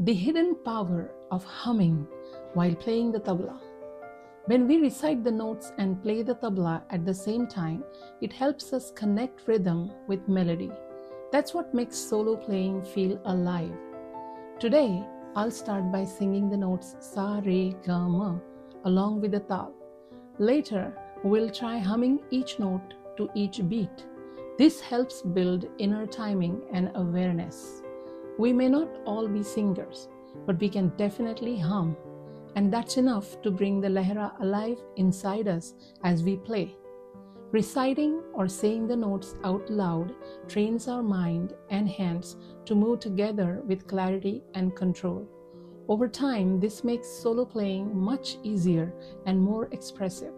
the hidden power of humming while playing the tabla. When we recite the notes and play the tabla at the same time, it helps us connect rhythm with melody. That's what makes solo playing feel alive. Today, I'll start by singing the notes sa re ga ma along with the tal. Later, we'll try humming each note to each beat. This helps build inner timing and awareness. We may not all be singers, but we can definitely hum, and that's enough to bring the Lehra alive inside us as we play. Reciting or saying the notes out loud trains our mind and hands to move together with clarity and control. Over time, this makes solo playing much easier and more expressive.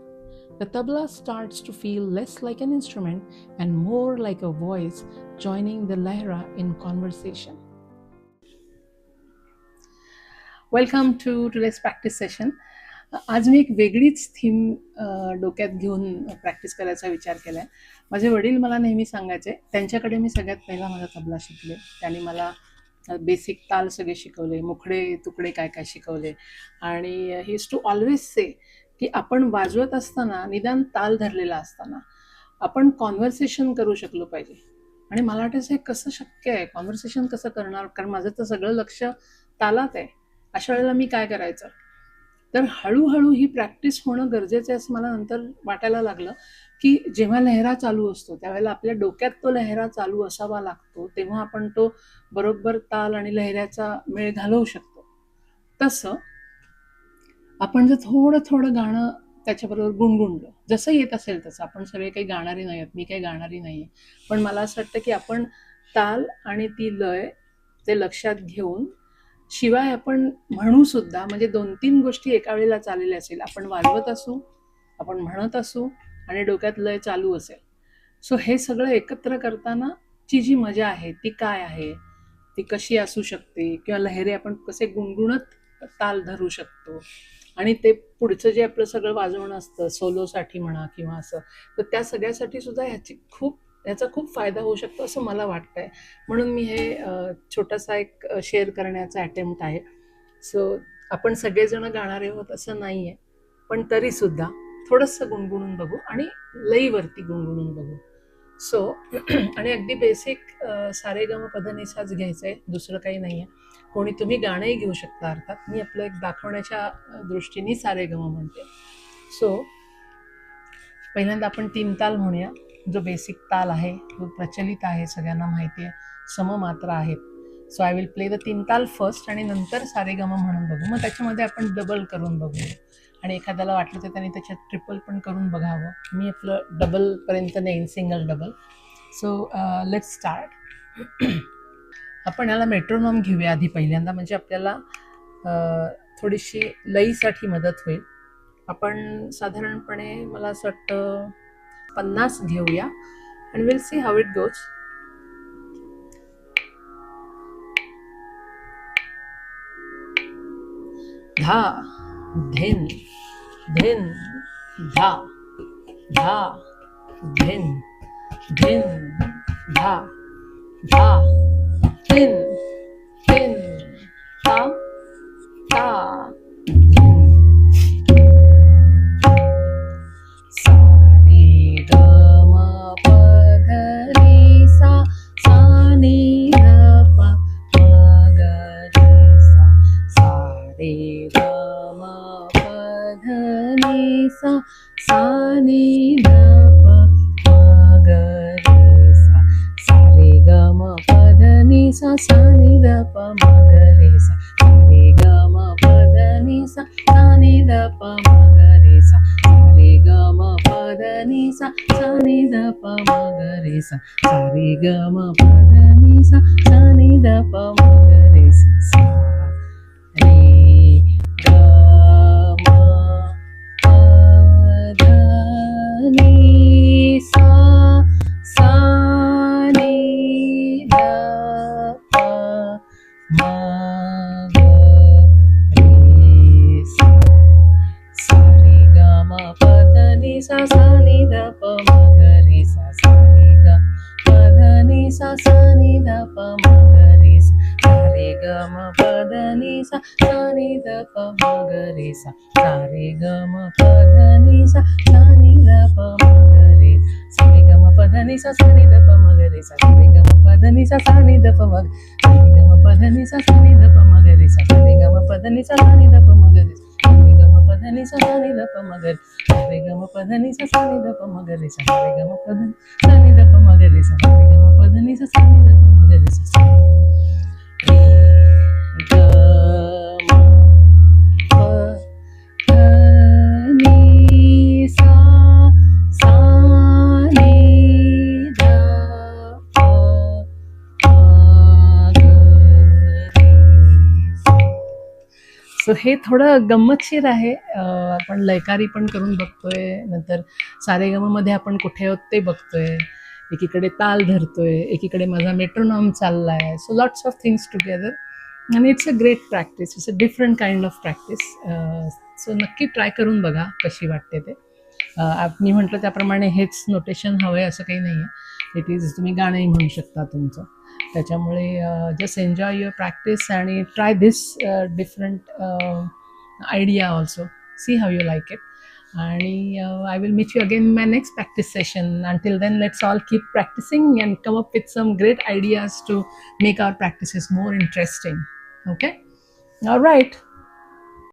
The tabla starts to feel less like an instrument and more like a voice joining the lehra in conversation. Welcome to today's practice session आज मी एक वेगळीच theme डोक्यात घेऊन practice करायचा विचार केला आहे माझे वडील मला नेहमी सांगायचे त्यांच्याकडे मी सगळ्यात पहिला माझा तबला शिकले त्यांनी मला बेसिक ताल सगळे शिकवले मुखडे तुकडे काय काय शिकवले आणि he is to always say की आपण वाजवत असताना निदान ताल धरलेला असताना आपण कॉन्व्हर्सेशन करू शकलो पाहिजे आणि मला वाटतं हे कसं शक्य आहे कॉन्व्हर्सेशन कसं करणार कारण माझं तर सगळं लक्ष तालात आहे अशा वेळेला मी काय करायचं तर हळूहळू ही प्रॅक्टिस होणं गरजेचं आहे असं मला नंतर वाटायला लागलं की जेव्हा लहरा चालू असतो त्यावेळेला आपल्या डोक्यात तो लहरा चालू असावा लागतो तेव्हा आपण तो बरोबर ताल आणि लहऱ्याचा मेळ घालवू शकतो तसं आपण जर थोडं थोडं गाणं त्याच्याबरोबर गुणगुणलं जसं येत असेल तसं आपण सगळे काही गाणारी नाही आहेत मी काही गाणारी नाही पण मला असं वाटतं की आपण ताल आणि ती लय ते लक्षात घेऊन शिवाय आपण म्हणू सुद्धा म्हणजे दोन तीन गोष्टी एका वेळेला चाललेल्या असेल आपण वाजवत असू आपण म्हणत असू आणि डोक्यात लय चालू असेल सो हे सगळं एकत्र करताना ची जी मजा आहे ती काय आहे ती कशी असू शकते किंवा लहेरे आपण कसे गुणगुणत ताल धरू शकतो आणि ते पुढचं जे आपलं सगळं वाजवणं असतं सोलोसाठी म्हणा किंवा असं तर त्या सगळ्यासाठी सुद्धा ह्याची खूप याचा खूप फायदा होऊ शकतो असं मला वाटतंय म्हणून मी हे छोटासा एक शेअर करण्याचा अटेम्प्ट आहे सो आपण सगळेजण गाणारे आहोत असं नाहीये पण तरी सुद्धा थोडंसं गुणगुणून बघू आणि लईवरती गुणगुणून बघू सो आणि अगदी बेसिक सारे गम पदनिसाच घ्यायचं आहे दुसरं काही नाही आहे कोणी तुम्ही गाणंही घेऊ शकता अर्थात मी आपलं एक दाखवण्याच्या दृष्टीने सारे गम म्हणते सो पहिल्यांदा आपण तीन ताल म्हणूया जो बेसिक ताल आहे तो प्रचलित आहे सगळ्यांना माहिती आहे सम मात्र आहेत so I will play the teen taal first आणि नंतर सारेगम म्हणून बघू मग त्याच्यामध्ये आपण डबल करून बघू आणि एखाद्याला वाटलं तर त्याने त्याच्यात ट्रिपल पण करून बघावं मी आपलं डबलपर्यंत नेईन single double so let start आपण याला मेट्रोनॉम घेऊया आधी पहिल्यांदा म्हणजे आपल्याला uh, थोडीशी लईसाठी मदत होईल आपण साधारणपणे मला असं वाटतं पन्नास घेऊया and will see how it goes धा धिन धिन धा धा धिन धिन धा धा धेन sa sa ni da pa ma ga re sa sa re ga ma pa da ni sa sa ni da pa ma ga re sa sa re ga ma pa da ni sa sa ni da pa ma ga re sa sa re ga ma pa da ni sa sa ni da pa ma ga re sa sa re ga ma pa da ni sa sa ni da pa ma ga re sa సా సని ద ప మ గ రి స రే గ మ ప ద ని స సని ద ప మ గ రి స రే గ మ ప ద ని స సని ద ప మ గ రి స రే గ మ ప ద ని స సని ద ప మ గ రి స రే గ మ ప ద ని స సని ద ప మ గ రే గ మ ప ద ని స సని ద ప మ గ రి స రే గ మ ప ద ని స సని ద ప మ గ రి స పదని సని దప మగరి సరిగమ పదని సని దప మగరి సరిగమ పదని సని దప మగరి సరిగమ सा सांगितलं मदनीचं सो हे थोडं गम्मतशीर आहे आपण लयकारी पण करून बघतोय नंतर मध्ये आपण कुठे आहोत ते बघतोय एकीकडे ताल धरतोय एकीकडे माझा मेट्रोनॉम चालला आहे so lots of things together आणि it's a great practice it's a different kind of practice so नक्की ट्राय करून बघा कशी वाटते ते uh, मी म्हटलं त्याप्रमाणे हेच नोटेशन हवं आहे असं काही नाही आहे इट इज तुम्ही गाणंही म्हणू शकता तुमचं त्याच्यामुळे जस्ट एन्जॉय युअर प्रॅक्टिस आणि try this different idea also see have you like it आणि I will meet you again my next practice session until then let's all keep practising and come up with some great ideas to make our practices more interesting okay right